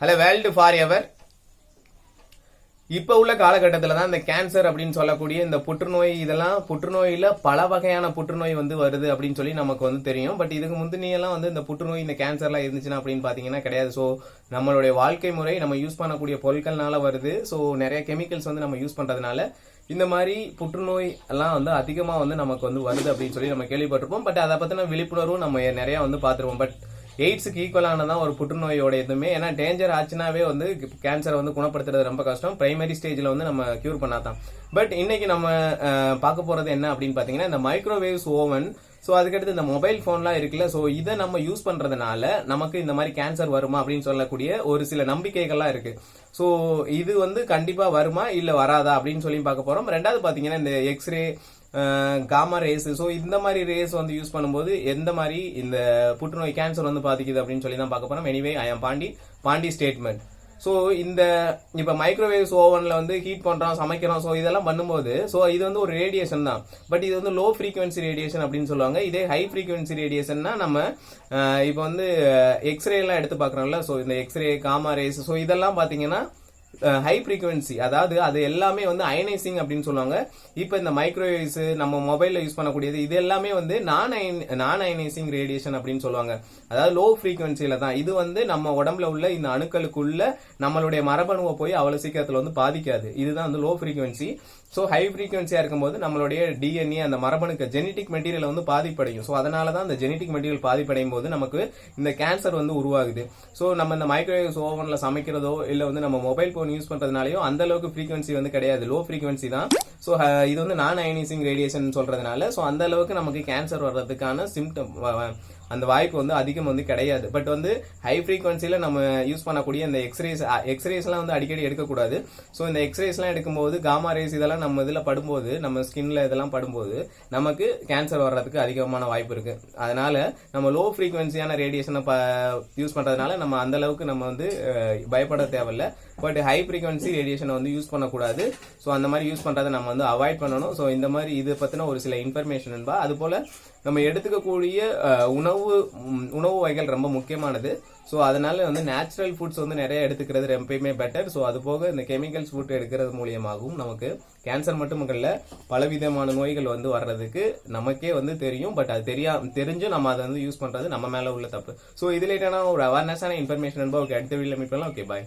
Hello world for ever இப்போ உள்ள காலகட்டத்தில் தான் இந்த கேன்சர் அப்படின்னு சொல்லக்கூடிய இந்த புற்றுநோய் இதெல்லாம் புற்றுநோயில் பல வகையான புற்றுநோய் வந்து வருது அப்படின்னு சொல்லி நமக்கு வந்து தெரியும். பட் இதுக்கு முந்தினியெல்லாம் வந்து இந்த புற்றுநோய் இந்த கேன்சர்லாம் இருந்துச்சுன்னா அப்படின்னு பார்த்தீங்கன்னா கிடையாது. ஸோ நம்மளுடைய வாழ்க்கை முறை நம்ம யூஸ் பண்ணக்கூடிய பொருட்கள்னால வருது. ஸோ நிறைய கெமிக்கல்ஸ் வந்து நம்ம யூஸ் பண்ணுறதுனால இந்த மாதிரி புற்றுநோய் எல்லாம் வந்து அதிகமாக வந்து நமக்கு வந்து வருது அப்படின்னு சொல்லி நம்ம கேள்விப்பட்டிருப்போம். பட் அதை பற்றின விழிப்புணர்வும் நம்ம நிறையா வந்து பார்த்துருப்போம் பட் எய்ட்ஸுக்கு ஈக்குவலானதான் ஒரு புற்றுநோயோட எதுவுமே ஏன்னா டேஞ்சர் ஆச்சுனாவே வந்து கேன்சரை வந்து குணப்படுத்துறது ரொம்ப கஷ்டம். பிரைமரி ஸ்டேஜில் வந்து நம்ம க்யூர் பண்ணாதான். பட் இன்னைக்கு நம்ம பார்க்க போறது என்ன அப்படின்னு பார்த்தீங்கன்னா இந்த மைக்ரோவேவ்ஸ் ஓவன் ஸோ அதுக்கடுத்து இந்த மொபைல் ஃபோன்லாம் இருக்குல்ல ஸோ இதை நம்ம யூஸ் பண்ணுறதுனால நமக்கு இந்த மாதிரி கேன்சர் வருமா அப்படின்னு சொல்லக்கூடிய ஒரு சில நம்பிக்கைகள்லாம் இருக்கு. ஸோ இது வந்து கண்டிப்பாக வருமா இல்லை வராதா அப்படின்னு சொல்லி பார்க்க போகிறோம் ரெண்டாவது பார்த்தீங்கன்னா இந்த எக்ஸ்ரே காமா ரேஸ் ஸோ இந்த மாதிரி ரேஸ் வந்து யூஸ் பண்ணும்போது எந்த மாதிரி இந்த புற்றுநோய் கேன்சர் வந்து பாதிக்குது அப்படின்னு சொல்லி தான் பார்க்க போகிறோம் எனிவே ஐ am பாண்டி பாண்டி ஸ்டேட்மெண்ட் ஸோ இந்த இப்போ மைக்ரோவேவ்ஸ் ஓவனில் வந்து ஹீட் பண்ணுறோம் சமைக்கிறோம் ஸோ இதெல்லாம் பண்ணும்போது ஸோ இது வந்து ஒரு ரேடியேஷன் தான். பட் இது வந்து லோ ஃப்ரீக்வன்சி ரேடியேஷன் அப்படின்னு சொல்லுவாங்க. இதே ஹை ஃப்ரீக்வன்சி ரேடியேஷன்னா நம்ம இப்போ வந்து எக்ஸ்ரே எல்லாம் எடுத்து பார்க்குறோம்ல ஸோ இந்த x ray gamma rays so இதெல்லாம் பார்த்தீங்கன்னா ஹை ஃப்ரீக்குவென்சி அதாவது அது எல்லாமே வந்து அயனைசிங் அப்படின்னு சொல்லுவாங்க. இப்போ இந்த மைக்ரோவேவ்ஸ் நம்ம மொபைலில் யூஸ் பண்ணக்கூடியது இது எல்லாமே வந்து நான் அயன் நான் அயனைசிங் ரேடியேஷன் அப்படின்னு சொல்லுவாங்க. அதாவது லோ ஃப்ரீக்வன்சியில தான். இது வந்து நம்ம உடம்புல உள்ள இந்த அணுக்களுக்குள்ள நம்மளுடைய மரபணுவை போய் அவ்வளோ சீக்கிரத்தில் வந்து பாதிக்காது. இதுதான் வந்து லோ ஃப்ரீக்குவென்சி ஸோ ஹை ஃப்ரீக்குவென்சியாக இருக்கும்போது நம்மளுடைய டிஎன்ஏ அந்த மரபணுக்கு ஜெனட்டிக் மெட்டீரியல் வந்து பாதிப்படையும். ஸோ அதனால தான் அந்த ஜெனட்டிக் மெட்டீரியல் பாதிப்படையும் போது நமக்கு இந்த கேன்சர் வந்து உருவாகுது. ஸோ நம்ம இந்த மைக்ரோவேவ்ஸ் ஓவனில் சமைக்கிறதோ இல்லை வந்து நம்ம மொபைல் ஃபோன் யூஸ் பண்றதுனாலயோ அந்த அளவுக்கு ஃப்ரீக்வன்சி வந்து கிடையாது. லோ ஃப்ரீக்வன்சி தான். ஸோ இது வந்து நான் அயனைசிங் ரேடியேஷன் சொல்றதுனால ஸோ அந்த அளவுக்கு நமக்கு கேன்சர் வர்றதுக்கான சிம்டம் அந்த வாய்ப்பு வந்து அதிகம் வந்து கிடையாது. பட் வந்து ஹை ஃப்ரீக்வன்சியில் நம்ம யூஸ் பண்ணக்கூடிய இந்த எக்ஸ்ரேஸ் எக்ஸ்ரேஸ்லாம் வந்து அடிக்கடி எடுக்கக்கூடாது. ஸோ இந்த எக்ஸ்ரேஸ்லாம் எடுக்கும்போது காமா ரேஸ் இதெல்லாம் நம்ம இதில் படும்போது நம்ம ஸ்கின்ல இதெல்லாம் படும்போது நமக்கு கேன்சர் வர்றதுக்கு அதிகமான வாய்ப்பு இருக்கு. அதனால நம்ம லோ ஃப்ரீக்வன்சியான ரேடியேஷனை யூஸ் பண்ணுறதுனால நம்ம அந்த அளவுக்கு நம்ம வந்து பயப்பட தேவையில்ல. பட் ஹை ஃப்ரீக்வன்சி ரேடியேஷனை வந்து யூஸ் பண்ணக்கூடாது. ஸோ அந்த மாதிரி யூஸ் பண்ணுறதை நம்ம வந்து அவாய்ட் பண்ணணும். ஸோ இந்த மாதிரி இது பற்றின ஒரு சில இன்ஃபர்மேஷன் என்பா அதுபோல் நம்ம எடுத்துக்கக்கூடிய உணவு உணவு வகைகள் ரொம்ப முக்கியமானது. ஸோ அதனால வந்து நேச்சுரல் ஃபுட்ஸ் வந்து நிறைய எடுத்துக்கிறது ரொம்பயுமே பெட்டர் ஸோ அது போக இந்த கெமிக்கல்ஸ் ஃபுட் எடுக்கிறது மூலியமாகவும் நமக்கு கேன்சர் மட்டும் இல்லை பலவிதமான நோய்கள் வந்து வர்றதுக்கு நமக்கே வந்து தெரியும். பட் அது தெரியா தெரிஞ்சும் நம்ம அதை வந்து யூஸ் பண்ணுறது நம்ம மேலே உள்ள தப்பு. ஸோ இது ரிலேட்டடான ஒரு அவேர்னஸான இன்ஃபர்மேஷன் ஓகே அடுத்த வீடியோ மீட் பண்ணலாம். Okay bye